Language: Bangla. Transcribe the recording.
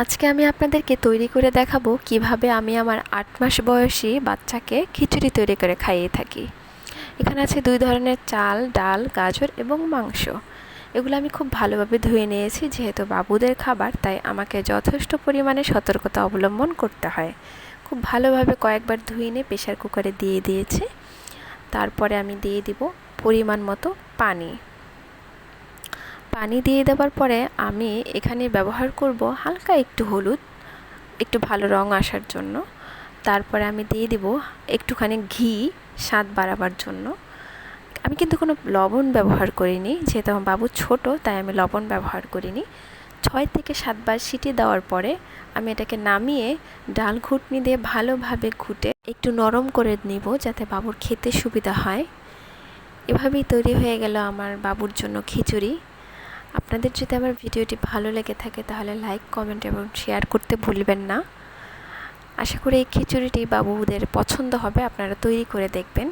আজকে আমি আপনাদেরকে তৈরি করে দেখাবো কীভাবে আমি আমার আট মাস বয়সী বাচ্চাকে খিচুড়ি তৈরি করে খাইয়ে থাকি। এখানে আছে দুই ধরনের চাল, ডাল, গাজর এবং মাংস। এগুলো আমি খুব ভালোভাবে ধুয়ে নিয়েছি, যেহেতু বাবুদের খাবার, তাই আমাকে যথেষ্ট পরিমাণে সতর্কতা অবলম্বন করতে হয়। খুব ভালোভাবে কয়েকবার ধুয়ে নিয়ে প্রেশার কুকারে দিয়ে দিয়েছি। তারপরে আমি দিয়ে দিব পরিমাণ মতো পানি। পানি দিয়ে দেওয়ার পরে আমি এখানে ব্যবহার করব হালকা একটু হলুদ, একটু ভালো রং আসার জন্য। তারপরে আমি দিয়ে দিব একটুখানি ঘি স্বাদ বাড়াবার জন্য। আমি কিন্তু কোনো লবণ ব্যবহার করিনি, যেহেতু আমার বাবু ছোট, তাই আমি লবণ ব্যবহার করিনি। ছয় থেকে সাতবার সিটি দেওয়ার পরে আমি এটাকে নামিয়ে ডাল ঘুটনি দিয়ে ভালোভাবে ঘুটে একটু নরম করে নিব যাতে বাবুর খেতে সুবিধা হয়। এভাবেই তৈরি হয়ে গেল আমার বাবুর জন্য খিচুড়ি। আপনাদের যদি আমার ভিডিওটি ভালো লেগে থাকে তাহলে লাইক, কমেন্ট এবং শেয়ার করতে ভুলবেন না। আশা করি এই খিচুড়িটি বাবুদের পছন্দ হবে, আপনারা তৈরি করে দেখবেন।